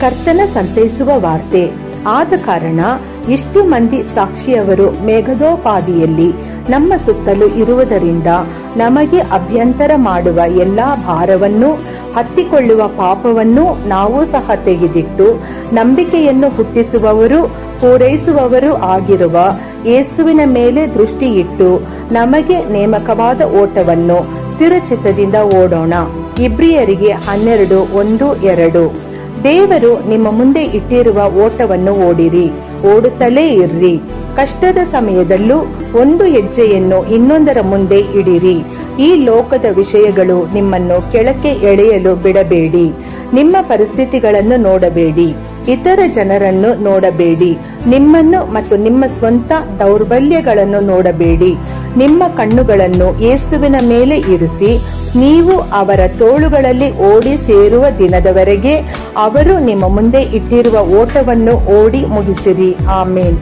ಕರ್ತನ ಸಂತೈಸುವ ವಾರ್ತೆ. ಆದ ಕಾರಣ ಇಷ್ಟು ಮಂದಿ ಸಾಕ್ಷಿಯವರು ಮೇಘದೋಪಾದಿಯಲ್ಲಿ ನಮ್ಮ ಸುತ್ತಲೂ ಇರುವುದರಿಂದ ನಮಗೆ ಅಭ್ಯಂತರ ಮಾಡುವ ಎಲ್ಲಾ ಭಾರವನ್ನು, ಹತ್ತಿಕೊಳ್ಳುವ ಪಾಪವನ್ನು ನಾವು ಸಹ ತೆಗೆದಿಟ್ಟು ನಂಬಿಕೆಯನ್ನು ಹುಟ್ಟಿಸುವವರು, ಪೂರೈಸುವವರು ಆಗಿರುವ ಯೇಸುವಿನ ಮೇಲೆ ದೃಷ್ಟಿಯಿಟ್ಟು ನಮಗೆ ನೇಮಕವಾದ ಓಟವನ್ನು ಸ್ಥಿರಚಿತ್ತದಿಂದ ಓಡೋಣ. ಇಬ್ರಿಯರಿಗೆ ಹನ್ನೆರಡು ಒಂದು ಎರಡು. ದೇವರು ನಿಮ್ಮ ಮುಂದೆ ಇಟ್ಟಿರುವ ಓಟವನ್ನು ಓಡಿರಿ, ಓಡುತ್ತಲೇ ಇರ್ರಿ. ಕಷ್ಟದ ಸಮಯದಲ್ಲೂ ಒಂದು ಹೆಜ್ಜೆಯನ್ನು ಇನ್ನೊಂದರ ಮುಂದೆ ಇಡಿರಿ. ಈ ಲೋಕದ ವಿಷಯಗಳು ನಿಮ್ಮನ್ನು ಕೆಳಕ್ಕೆ ಎಳೆಯಲು ಬಿಡಬೇಡಿ, ನಿಮ್ಮ ಪರಿಸ್ಥಿತಿಗಳನ್ನು ನೋಡಬೇಡಿ, ಇತರ ಜನರನ್ನು ನೋಡಬೇಡಿ, ನಿಮ್ಮನ್ನು ಮತ್ತು ನಿಮ್ಮ ಸ್ವಂತ ದೌರ್ಬಲ್ಯಗಳನ್ನು ನೋಡಬೇಡಿ. ನಿಮ್ಮ ಕಣ್ಣುಗಳನ್ನು ಯೇಸುವಿನ ಮೇಲೆ ಇರಿಸಿ, ನೀವು ಅವರ ತೋಳುಗಳಲ್ಲಿ ಓಡಿ ಸೇರುವ ದಿನದವರೆಗೆ ಅವರು ನಿಮ್ಮ ಮುಂದೆ ಇಟ್ಟಿರುವ ಓಟವನ್ನು ಓಡಿ ಮುಗಿಸಿರಿ. ಆಮೇನ್.